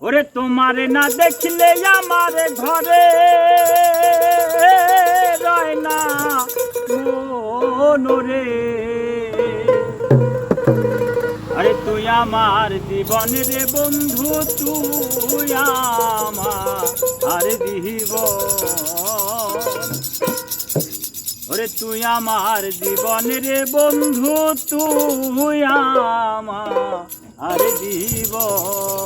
ওরে তোমারে না দেখলে আমার ঘরে না রে আরে তুই আমার জীবন রে বন্ধু, তুই আমার জীবন। ওরে তুই আমার জীবন রে বন্ধু, তুই আমার জীবন।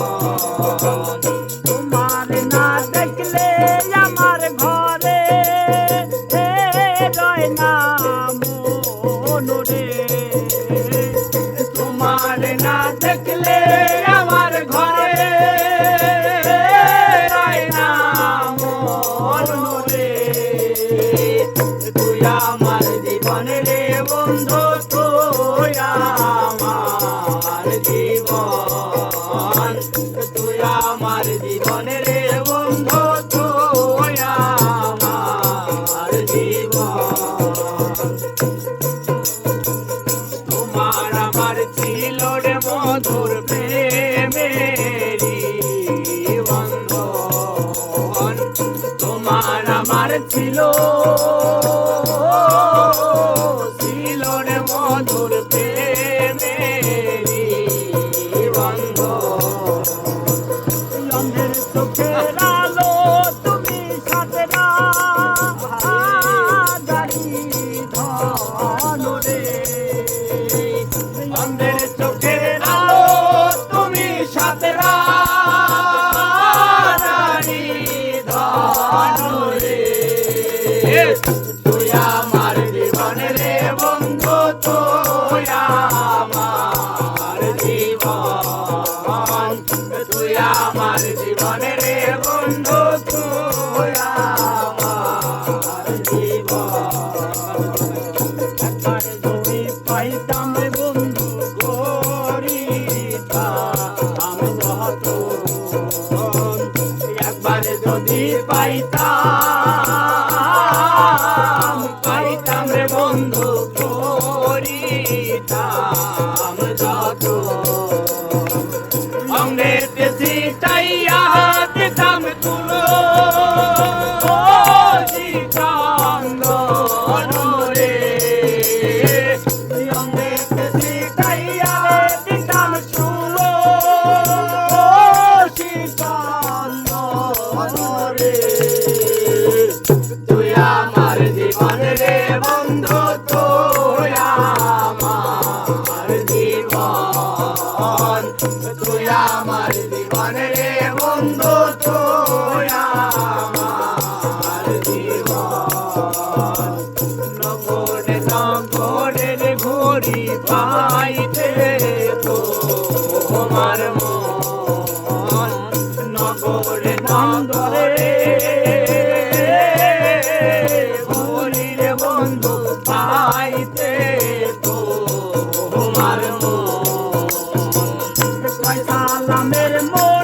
ছিল। একবার যদি পাইতা তুই আমার জীবন রে বন্ধু তুই আমার জীবন। নগর নগরের ঘুরি পাইতে তোমার more.